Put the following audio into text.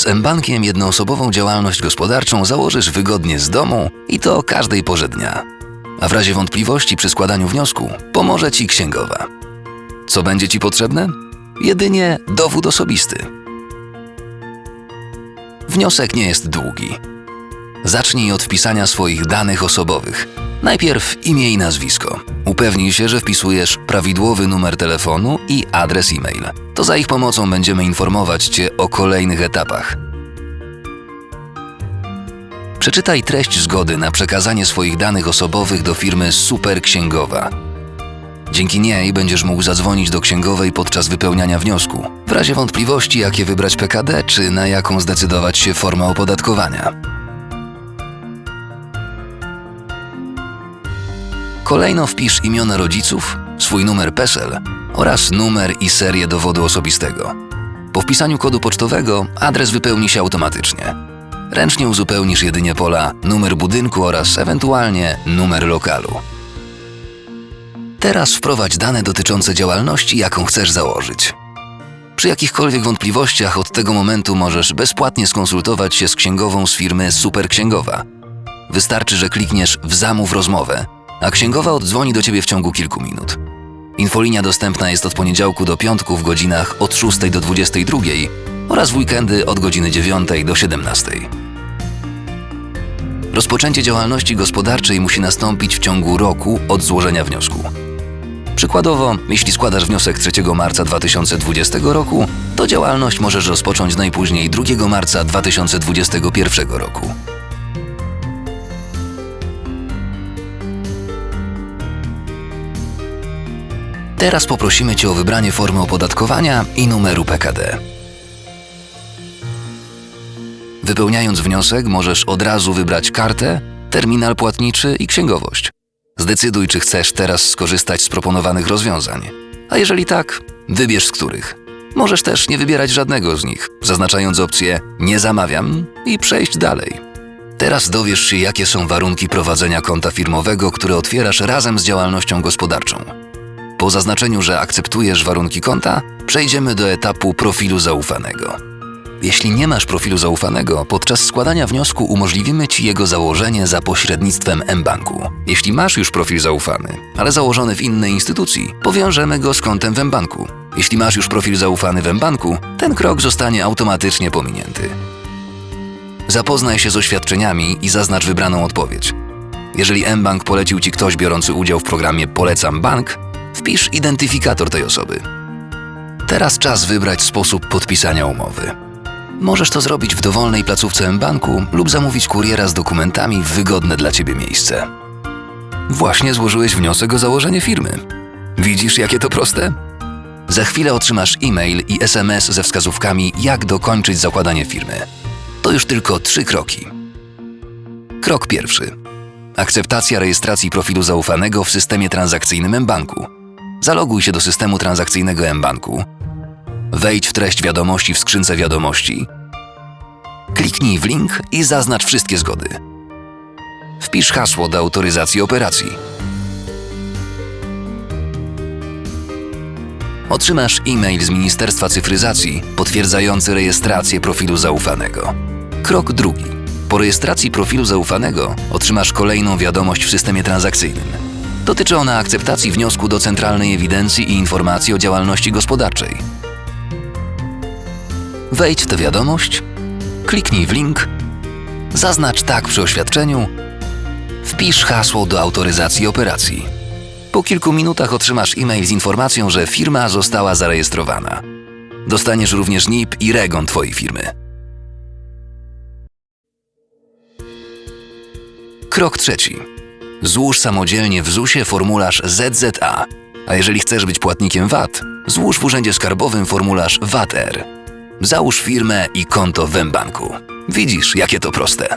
Z mBankiem jednoosobową działalność gospodarczą założysz wygodnie z domu i to o każdej porze dnia. A w razie wątpliwości przy składaniu wniosku pomoże Ci księgowa. Co będzie Ci potrzebne? Jedynie dowód osobisty. Wniosek nie jest długi. Zacznij od wpisania swoich danych osobowych. Najpierw imię i nazwisko. Upewnij się, że wpisujesz prawidłowy numer telefonu i adres e-mail. To za ich pomocą będziemy informować Cię o kolejnych etapach. Przeczytaj treść zgody na przekazanie swoich danych osobowych do firmy Super Księgowa. Dzięki niej będziesz mógł zadzwonić do księgowej podczas wypełniania wniosku. W razie wątpliwości, jakie wybrać PKD, czy na jaką zdecydować się formę opodatkowania. Kolejno wpisz imiona rodziców, swój numer PESEL oraz numer i serię dowodu osobistego. Po wpisaniu kodu pocztowego adres wypełni się automatycznie. Ręcznie uzupełnisz jedynie pola numer budynku oraz ewentualnie numer lokalu. Teraz wprowadź dane dotyczące działalności, jaką chcesz założyć. Przy jakichkolwiek wątpliwościach od tego momentu możesz bezpłatnie skonsultować się z księgową z firmy Super Księgowa. Wystarczy, że klikniesz w zamów rozmowę, a księgowa oddzwoni do ciebie w ciągu kilku minut. Infolinia dostępna jest od poniedziałku do piątku w godzinach od 6 do 22 oraz w weekendy od godziny 9 do 17. Rozpoczęcie działalności gospodarczej musi nastąpić w ciągu roku od złożenia wniosku. Przykładowo, jeśli składasz wniosek 3 marca 2020 roku, to działalność możesz rozpocząć najpóźniej 2 marca 2021 roku. Teraz poprosimy Cię o wybranie formy opodatkowania i numeru PKD. Wypełniając wniosek, możesz od razu wybrać kartę, terminal płatniczy i księgowość. Zdecyduj, czy chcesz teraz skorzystać z proponowanych rozwiązań. A jeżeli tak, wybierz z których. Możesz też nie wybierać żadnego z nich, zaznaczając opcję Nie zamawiam i przejść dalej. Teraz dowiesz się, jakie są warunki prowadzenia konta firmowego, które otwierasz razem z działalnością gospodarczą. Po zaznaczeniu, że akceptujesz warunki konta, przejdziemy do etapu profilu zaufanego. Jeśli nie masz profilu zaufanego, podczas składania wniosku umożliwimy Ci jego założenie za pośrednictwem mBanku. Jeśli masz już profil zaufany, ale założony w innej instytucji, powiążemy go z kontem w mBanku. Jeśli masz już profil zaufany w mBanku, ten krok zostanie automatycznie pominięty. Zapoznaj się z oświadczeniami i zaznacz wybraną odpowiedź. Jeżeli mBank polecił Ci ktoś biorący udział w programie Polecam Bank, wpisz identyfikator tej osoby. Teraz czas wybrać sposób podpisania umowy. Możesz to zrobić w dowolnej placówce mBanku lub zamówić kuriera z dokumentami w wygodne dla Ciebie miejsce. Właśnie złożyłeś wniosek o założenie firmy. Widzisz, jakie to proste? Za chwilę otrzymasz e-mail i SMS ze wskazówkami, jak dokończyć zakładanie firmy. To już tylko trzy kroki. Krok pierwszy. Akceptacja rejestracji profilu zaufanego w systemie transakcyjnym mBanku. Zaloguj się do systemu transakcyjnego mBanku. Wejdź w treść wiadomości w skrzynce wiadomości. Kliknij w link i zaznacz wszystkie zgody. Wpisz hasło do autoryzacji operacji. Otrzymasz e-mail z Ministerstwa Cyfryzacji potwierdzający rejestrację profilu zaufanego. Krok drugi. Po rejestracji profilu zaufanego otrzymasz kolejną wiadomość w systemie transakcyjnym. Dotyczy ona akceptacji wniosku do Centralnej Ewidencji i Informacji o Działalności Gospodarczej. Wejdź w tę wiadomość, kliknij w link, zaznacz tak przy oświadczeniu, wpisz hasło do autoryzacji operacji. Po kilku minutach otrzymasz e-mail z informacją, że firma została zarejestrowana. Dostaniesz również NIP i REGON Twojej firmy. Krok trzeci. Złóż samodzielnie w ZUS-ie formularz ZZA, a jeżeli chcesz być płatnikiem VAT, złóż w Urzędzie Skarbowym formularz VAT-R. Załóż firmę i konto w mBanku. Widzisz, jakie to proste.